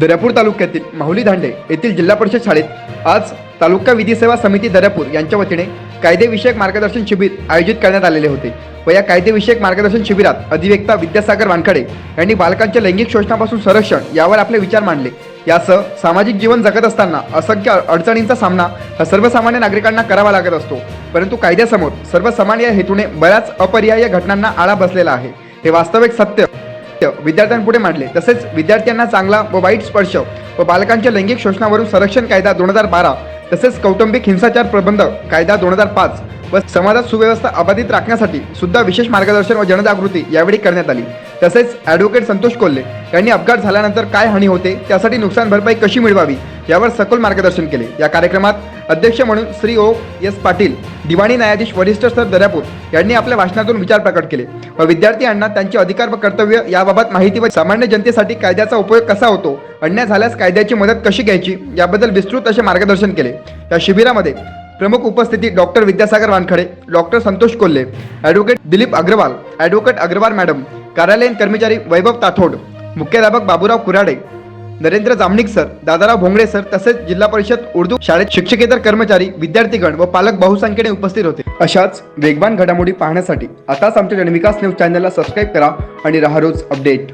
दर्यापूर तालुक्यातील माहुली धांडे येथील जिल्हा परिषद शाळेत आज तालुका विधी सेवा समिती दर्यापूर यांच्या वतीने कायदेविषयक मार्गदर्शन शिबिर आयोजित करण्यात आलेले होते व या कायदेविषयक मार्गदर्शन शिबिरात अधिवेक्ता विद्यासागर वानखडे यांनी बालकांच्या लैंगिक शोषणापासून संरक्षण यावर आपले विचार मांडले. यासह सामाजिक जीवन जगत असताना असंख्य अडचणींचा सामना हा सर्वसामान्य नागरिकांना करावा लागत असतो. परंतु कायद्यासमोर सर्वसामान्य हेतूने बऱ्याच अपरिहार्य घटनांना आळा बसलेला आहे. हे वास्तविक सत्य विद्यार्थ्यांपुढे मांडले. तसेच विद्यार्थ्यांना चांगला व वाईट स्पर्श व बालकांच्या लैंगिक शोषणावरून संरक्षण कायदा दोन हजार बारा तसेच कौटुंबिक हिंसाचार प्रबंध कायदा दोन हजार पाच व समाजात सुव्यवस्था अबाधित राखण्यासाठी सुद्धा विशेष मार्गदर्शन व जनजागृती यावेळी करण्यात आली. तसेच ॲडव्होकेट संतोष कोल्हे यांनी अपघात झाल्यानंतर काय हानी होते त्यासाठी नुकसान भरपाई कशी मिळवावी यावर सखोल मार्गदर्शन केले. या कार्यक्रमात अध्यक्ष म्हणून श्री ओ एस पाटील दिवाणी न्यायाधीश वरिष्ठ सर दर्यापूर यांनी आपल्या भाषणातून विचार प्रकट केले. व विद्यार्थ्यांना त्यांचे अधिकार व कर्तव्य याबाबत माहिती व सामान्य जनतेसाठी कायद्याचा उपयोग कसा होतो अन्याय झाल्यास कायद्याची मदत कशी घ्यायची याबद्दल विस्तृत असे मार्गदर्शन केले. या शिबिरामध्ये प्रमुख उपस्थिती doctor Vidyasagar Wankhade doctor Santosh Kolhe advocate Dilip Agrawal advocate Agrawal madam कार्यालयीन कर्मचारी वैभव ताठोड मुख्याध्यापक बाबूराव कुराडे नरेंद्र जामनिक सर दादाराव भोंगडे सर तसेच जिल्हा परिषद उर्दू शाळेत शिक्षकेतर कर्मचारी विद्यार्थीगण व पालक बहुसंख्येने उपस्थित होते. अशाच वेगवान घडामोडी पाहण्यासाठी आताच आमच्या जनविकास न्यूज चॅनलला सबस्क्राईब करा आणि राहा रोज अपडेट.